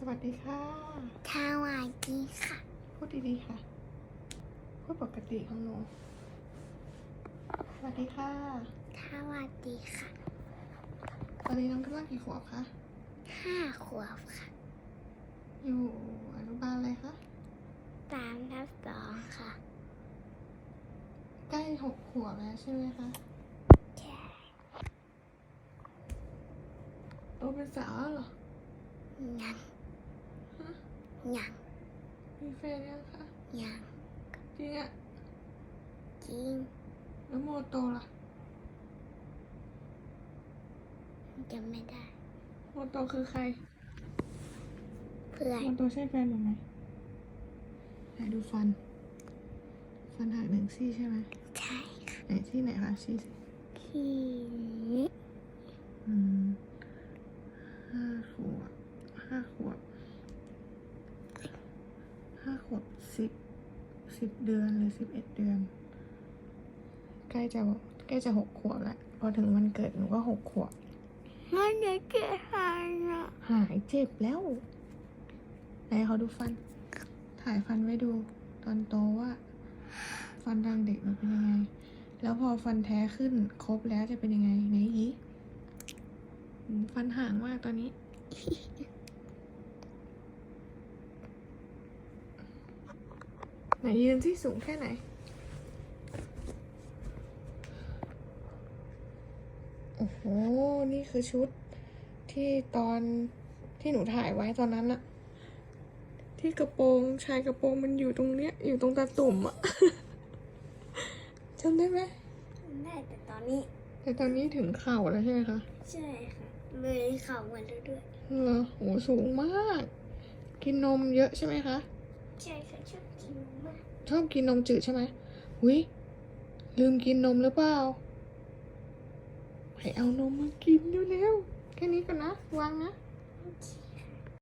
สวัสดีค่ะสวัสดีค่ะ พูดดีๆค่ะ พูดปกติของหนู สวัสดีค่ะ สวัสดีค่ะ ตอนนี้น้องกำลังกี่ขวบคะห้าขวบค่ะ อยู่อนุบาลอะไรคะสามทับสองค่ะ ใกล้หกขวบแล้วใช่ไหมคะใช่โตเป็นสาวแล้วเหรอยังฮะ ยังมีแฟนยังคะยังจริงอะจริงแล้วโมโตล่ะจะไม่ได้ โมโตคือใคร เพื่อนโมโตใช่แฟนหนูไหมไหนดูฟัน ฟันหักหนึ่งซี่ใช่ไหมใช่ค่ะไหนที่ไหนคะชี้สิที่นี้อืมห้าขวบห้าขวบห้าขวบ สิบสิบเดือนหรือสิบเอ็ดเดือน ใกล้จะใกล้จะหกขวบแล้วพอถึงวันเกิดหนูก็หกขวบมันจะเกิดอะไรอะหายเจ็บแล้วไหนเขาดูฟัน ถ่ายฟันไว้ดู ตอนโตว่า ฟันดังเด็กมันเป็นยังไง แล้วพอฟันแท้ขึ้นครบแล้วจะเป็นยังไงไหนยีอืมฟันห่างมากตอนนี้ ไห นยืนที่สูงแค่ไหน โอ้โห นี่คือชุดที่ตอนที่หนูถ่ายไว้ตอนนั้นอะที่กระโปรงชายกระโปรงมันอยู่ตรงเนี้ย อยู่ตรงตาตุ่มอะจำได้ไหมได้แต่ตอนนี้ แต่ตอนนี้ถึงเข่าแล้วใช่ไหมคะ ใช่ค่ะเลยเข่ามาแล้วด้วยเหรอโหสูงมาก กินนมเยอะใช่ไหมคะ ใช่ค่ะชอบกินมากชอบกินนมจืดใช่ไหมหุยลืมกินนมหรือเปล่าไปเอานมมากินเร็วๆแค่นี้ก่อนนะ วางนะ โอเค